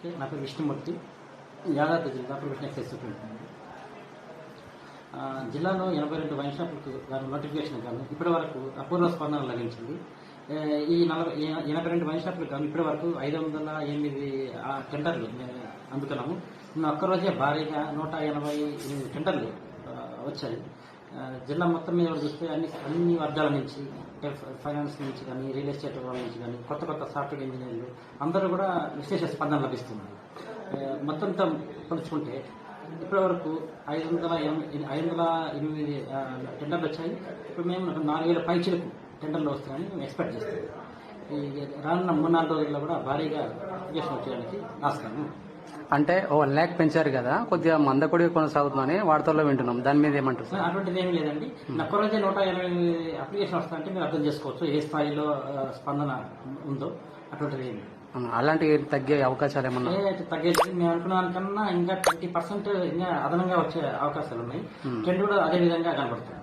Okay, నా పేరు విష్ణుమూర్తి. యాదాద్రి జిల్లా ప్రొఫెషనల్ ఎక్సైజ్ సూపరింటెండెంట్. జిల్లాలో ఎనభై రెండు వైన్ షాపులకు గాను నోటిఫికేషన్ గాను ఇప్పటి వరకు అపూర్వ స్పందన లభించింది. ఈ నలభై ఎనభై రెండు వైన్ షాపులకు గాను ఇప్పటి వరకు ఐదు వందల ఎనిమిది టెండర్లు అందుకున్నాము. నిన్న ఒక్కరోజే భారీగా నూట ఎనభై ఎనిమిది టెండర్లు వచ్చాయి. జిల్లా మొత్తం మీద కూడా చూస్తే అన్ని అన్ని వర్గాల నుంచి అంటే ఫైనాన్స్ నుంచి కానీ రియల్ ఎస్టేట్ వాళ్ళ నుంచి కానీ కొత్త కొత్త సాఫ్ట్వేర్ ఇంజనీర్లు అందరూ కూడా విశేష స్పందన లభిస్తుంది మొత్తం మొత్తంతో పోల్చుకుంటే ఇప్పటి వరకు ఐదు వందల ఐదు వందల ఎనిమిది టెండర్లు వచ్చాయి. ఇప్పుడు మేము నాలుగు వేల పైచలకు టెండర్లు వస్తాయని మేము ఎక్స్పెక్ట్ చేస్తాం ఈ రానున్న మూడు నాలుగు రోజుల్లో కూడా భారీగా అప్లికేషన్ వచ్చేయడానికి ఆస్కారం అంటే ఓ ల్యాక్ పెంచారు కదా కొద్దిగా మందకొడి కొనసాగుతుందని వార్తల్లో వింటున్నాం. దాని మీద ఏమంటారు? సార్ అటువంటిది ఏమీ లేదండి. ఒక్క రోజే నూట ఎనిమిది అప్లికేషన్ వస్తాయంటే మీరు అర్థం చేసుకోవచ్చు ఏ స్థాయిలో స్పందన ఉందో అటువంటిది ఏమి లేదు. ఆ, అలాంటి తగ్గే అవకాశాలు ఏమన్నా? తగ్గేది. మేము అనుకున్న దానికన్నా ఇంకా ట్వంటీ పర్సెంట్ ఇంకా అదనంగా వచ్చే అవకాశాలు ఉన్నాయి. ట్రెండ్ కూడా అదే విధంగా కనబడుతుంది.